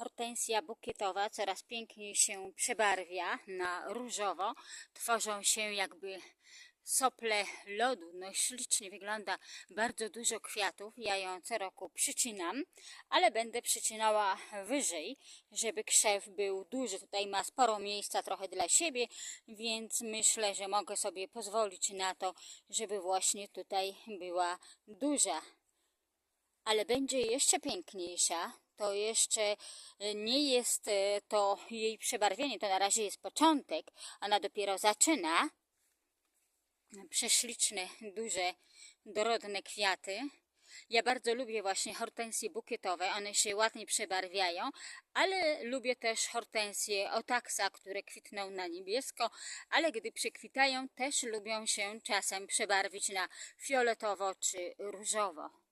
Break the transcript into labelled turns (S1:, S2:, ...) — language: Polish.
S1: Hortensja bukietowa coraz piękniej się przebarwia na różowo. Tworzą się jakby sople lodu. No ślicznie wygląda, bardzo dużo kwiatów. Ja ją co roku przycinam, ale będę przycinała wyżej, żeby krzew był duży. Tutaj ma sporo miejsca trochę dla siebie, więc myślę, że mogę sobie pozwolić na to, żeby właśnie tutaj była duża ale będzie jeszcze piękniejsza. To jeszcze e, nie jest e, to jej przebarwienie, to na razie jest początek, ona dopiero zaczyna. Prześliczne, duże, dorodne kwiaty. Ja bardzo lubię właśnie hortensje bukietowe, one się ładnie przebarwiają, ale lubię też hortensje otaksa, które kwitną na niebiesko, ale gdy przekwitają też lubią się czasem przebarwić na fioletowo czy różowo.